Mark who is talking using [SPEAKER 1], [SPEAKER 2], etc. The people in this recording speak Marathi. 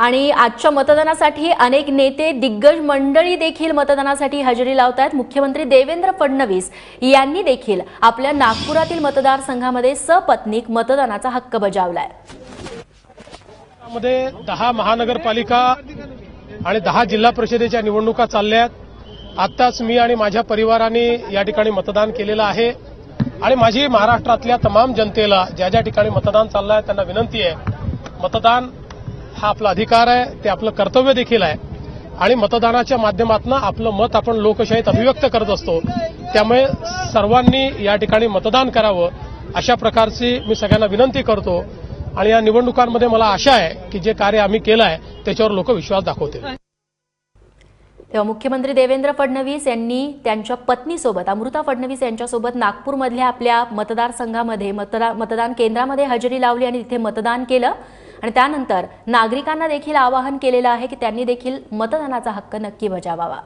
[SPEAKER 1] आणि आजच्या मतदानासाठी अनेक नेते दिग्गज मंडळी देखील मतदानासाठी हजेरी लावत आहेत मुख्यमंत्री देवेंद्र फडणवीस यांनी देखील आपल्या नागपुरातील मतदारसंघामध्ये सपत्नीक मतदानाचा हक्क बजावलाय.
[SPEAKER 2] मध्ये दहा महानगरपालिका आणि दहा जिल्हा परिषदेच्या निवडणुका चालल्या आहेत आत्ताच मी आणि माझ्या परिवाराने या ठिकाणी मतदान केलेलं आहे. आणि माझी महाराष्ट्रातल्या तमाम जनतेला ज्या ज्या ठिकाणी मतदान चाललं आहे त्यांना विनंती आहे. मतदान हा आपला अधिकार आहे ते आपलं कर्तव्य देखील आहे. आणि मतदानाच्या माध्यमातून आपलं मत आपण लोकशाहीत अभिव्यक्त करत असतो. त्यामुळे सर्वांनी या ठिकाणी मतदान करावं अशा प्रकारची मी सगळ्यांना विनंती करतो. आणि या निवडणुकांमध्ये मला आशा आहे की जे कार्य आम्ही केलं आहे त्याच्यावर लोक विश्वास दाखवतील.
[SPEAKER 1] तेव्हा मुख्यमंत्री देवेंद्र फडणवीस यांनी त्यांच्या पत्नीसोबत अमृता फडणवीस यांच्यासोबत नागपूरमधल्या आपल्या मतदारसंघामध्ये मतदा मतदान केंद्रामध्ये हजेरी लावली आणि तिथे मतदान केलं. आणि त्यानंतर नागरिकांना देखील आवाहन केलेलं आहे की त्यांनी देखील मतदानाचा हक्क नक्की बजावावा.